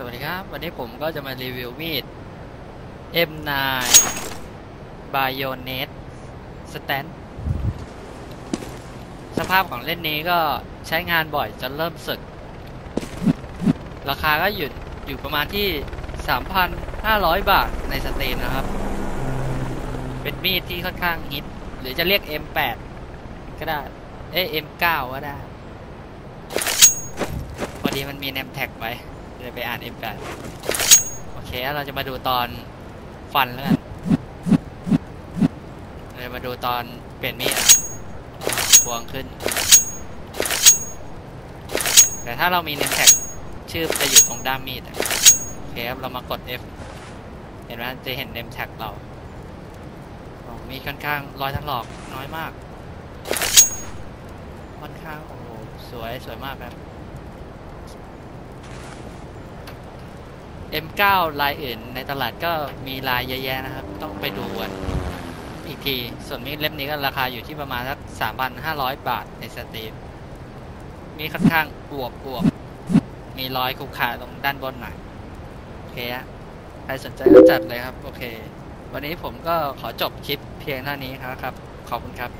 สวัสดีครับ วันนี้ผมก็จะมารีวิวมีด M9 Bayonet Stand สภาพของเล่นนี้ก็ใช้งานบ่อยจนเริ่มสึก ราคาก็อยู่อยู่ประมาณที่ 3,500 บาทในสตรีมนะครับ เป็นมีดที่ค่อนข้างฮิต หรือจะเรียก M8 ก็ได้ เอ้ M9 ก็ได้ พอดีมันมีเนมแท็กไว้ เลยไปอ่าน M8 โอเคเราจะมาดูตอนฟันแล้วกันเรามาดูตอนเปลี่ยนมีดพวงขึ้น แต่ถ้าเรามีเนมแท็กชื่อจะอยู่ตรงด้ามมีดโอเคครับเรามากด F เห็นไหมจะเห็นเนมแท็กเรา มีค่อนข้างรอยถลอกน้อยมาก ค่อนข้างโอ้โหสวยสวยมากครับ M9 ลายอื่นในตลาดก็มีลายเยอะแยะนะครับ ต้องไปดูกันอีกที ส่วนมีดเล่มนี้ก็ราคาอยู่ที่ประมาณสัก 3,500 บาทในสตรีม มีค่อนข้างอวบอวบมีรอยขรุขระตรงด้านบนหน่อยโอเคฮะใครสนใจก็จัดเลยครับ โอเค วันนี้ผมก็ขอจบคลิปเพียงเท่านี้ครับ ขอบคุณครับ